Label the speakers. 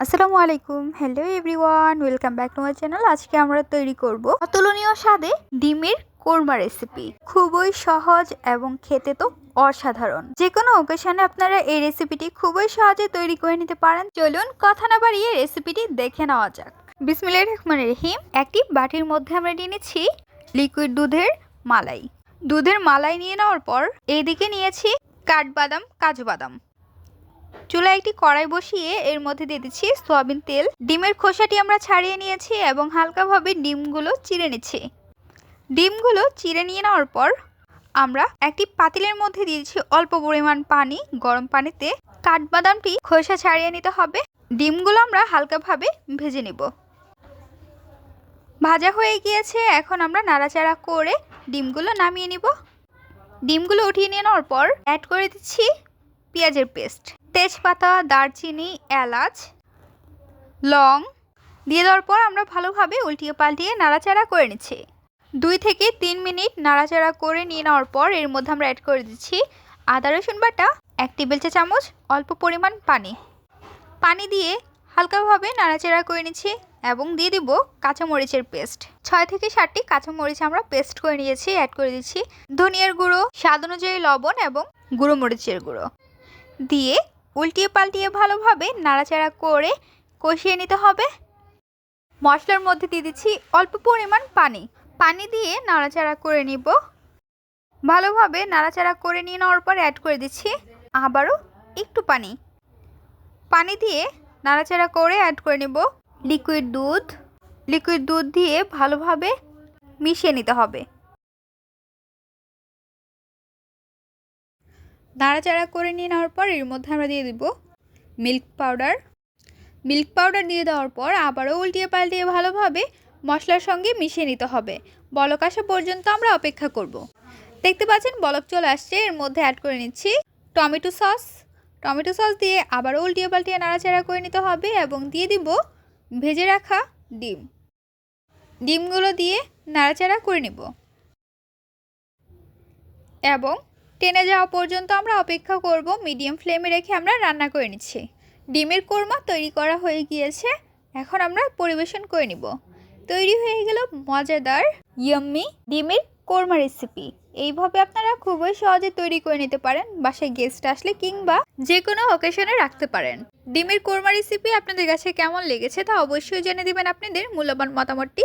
Speaker 1: আসসালামু আলাইকুম। Hello everyone welcome back to my channel আজকে আমরা তৈরি করব অতুলনীয় স্বাদে ডিমের কোরমা রেসিপি খুবই সহজ এবং খেতে তো অসাধারণ। যে কোনো ওকেশনে আপনারা এই রেসিপিটি খুবই সহজে তৈরি করে নিতে পারেন। চলুন কথা না বাড়িয়ে রেসিপিটি দেখে নেওয়া যাক। বিসমিল্লাহ রহমান রহিম, একটি বাটির মধ্যে আমরা নিয়ে লিকুইড দুধের মালাই। দুধের মালাই নিয়ে নেওয়ার পর এইদিকে নিয়েছি কাঠবাদাম, কাজু বাদাম। চুলায় একটি কড়াই বসিয়ে এর মধ্যে দিয়ে দিচ্ছি সয়াবিন তেল। ডিমের খোসাটি আমরা ছাড়িয়ে নিয়েছি এবং হালকাভাবে ডিমগুলো চিড়ে নিচ্ছি। ডিমগুলো চিড়ে নিয়ে নেওয়ার পর আমরা একটি পাতিলের মধ্যে দিয়ে দিচ্ছি অল্প পরিমাণ পানি, গরম পানিতে। কাঠবাদামটি খোসা ছাড়িয়ে নিতে হবে। ডিমগুলো আমরা হালকাভাবে ভেজে নিব। ভাজা হয়ে গিয়েছে, এখন আমরা নাড়াচাড়া করে ডিমগুলো নামিয়ে নিব। ডিমগুলো উঠিয়ে নিয়ে নেওয়ার পর অ্যাড করে দিচ্ছি পেঁয়াজের পেস্ট তেজপাতা, দারচিনি, এলাচ, লং দিয়ে দেওয়ার পর আমরা ভালোভাবে উল্টিয়ে পাল্টিয়ে নাড়াচাড়া করে নিচ্ছি। দুই থেকে তিন মিনিট নাড়াচাড়া করে নিয়ে নেওয়ার পর এর মধ্যে আমরা অ্যাড করে দিচ্ছি আদা, রসুন বাটা, এক টেবিল চা চামচ অল্প পরিমাণ পানি। পানি দিয়ে হালকাভাবে নাড়াচাড়া করে নিচ্ছি এবং দিয়ে দিব কাঁচামরিচের পেস্ট। ছয় থেকে সাতটি কাঁচামরিচ আমরা পেস্ট করে নিয়েছি অ্যাড করে দিচ্ছি। ধনিয়ার গুঁড়ো, স্বাদ অনুযায়ী লবণ এবং গুঁড়ো মরিচের গুঁড়ো। দিয়ে উল্টিয়ে পাল্টিয়ে ভালোভাবে নাড়াচাড়া করে কষিয়ে নিতে হবে। মশলার মধ্যে দিয়ে দিচ্ছি অল্প পরিমাণ পানি। পানি দিয়ে নাড়াচাড়া করে নিব। ভালোভাবে নাড়াচাড়া করে নিয়ে নেওয়ার পর অ্যাড করে দিচ্ছি আবারও একটু পানি। পানি দিয়ে নাড়াচাড়া করে অ্যাড করে নেব লিকুইড দুধ। লিকুইড দুধ দিয়ে ভালোভাবে মিশিয়ে নিতে হবে। নাড়াচাড়া করে নিয়ে নেওয়ার পর এর মধ্যে আমরা দিয়ে দিব মিল্ক পাউডার। মিল্ক পাউডার দিয়ে দেওয়ার পর আবারও উল্টিয়ে পাল্টিয়ে ভালোভাবে মশলার সঙ্গে মিশিয়ে নিতে হবে। বলক আসা পর্যন্ত আমরা অপেক্ষা করব। দেখতে পাচ্ছেন বলক চলে আসছে। এর মধ্যে অ্যাড করে নিচ্ছি টমেটো সস। টমেটো সস দিয়ে আবারও উল্টিয়ে পাল্টিয়ে নাড়াচাড়া করে নিতে হবে এবং দিয়ে দিব ভেজে রাখা ডিম। ডিমগুলো দিয়ে নাড়াচাড়া করে নেব। এবং টেনে যাওয়া পর্যন্ত আমরা অপেক্ষা করব, মিডিয়াম ফ্লেমে রেখে আমরা রান্না করে নিচ্ছি। ডিমের কোরমা তৈরি করা হয়ে গিয়েছে, এখন আমরা পরিবেশন করে নিব। তৈরি হয়ে গেল মজাদার ইয়াম্মি ডিমের কোরমা রেসিপি এইভাবে আপনারা খুবই সহজে তৈরি করে নিতে পারেন, বাসায় গেস্ট আসলে কিংবা যে কোনো অকেশনে রাখতে পারেন। ডিমের কোরমা রেসিপি আপনাদের কাছে কেমন লেগেছে তা অবশ্যই জেনে দিবেন। আপনাদের মূল্যবান মতামতটি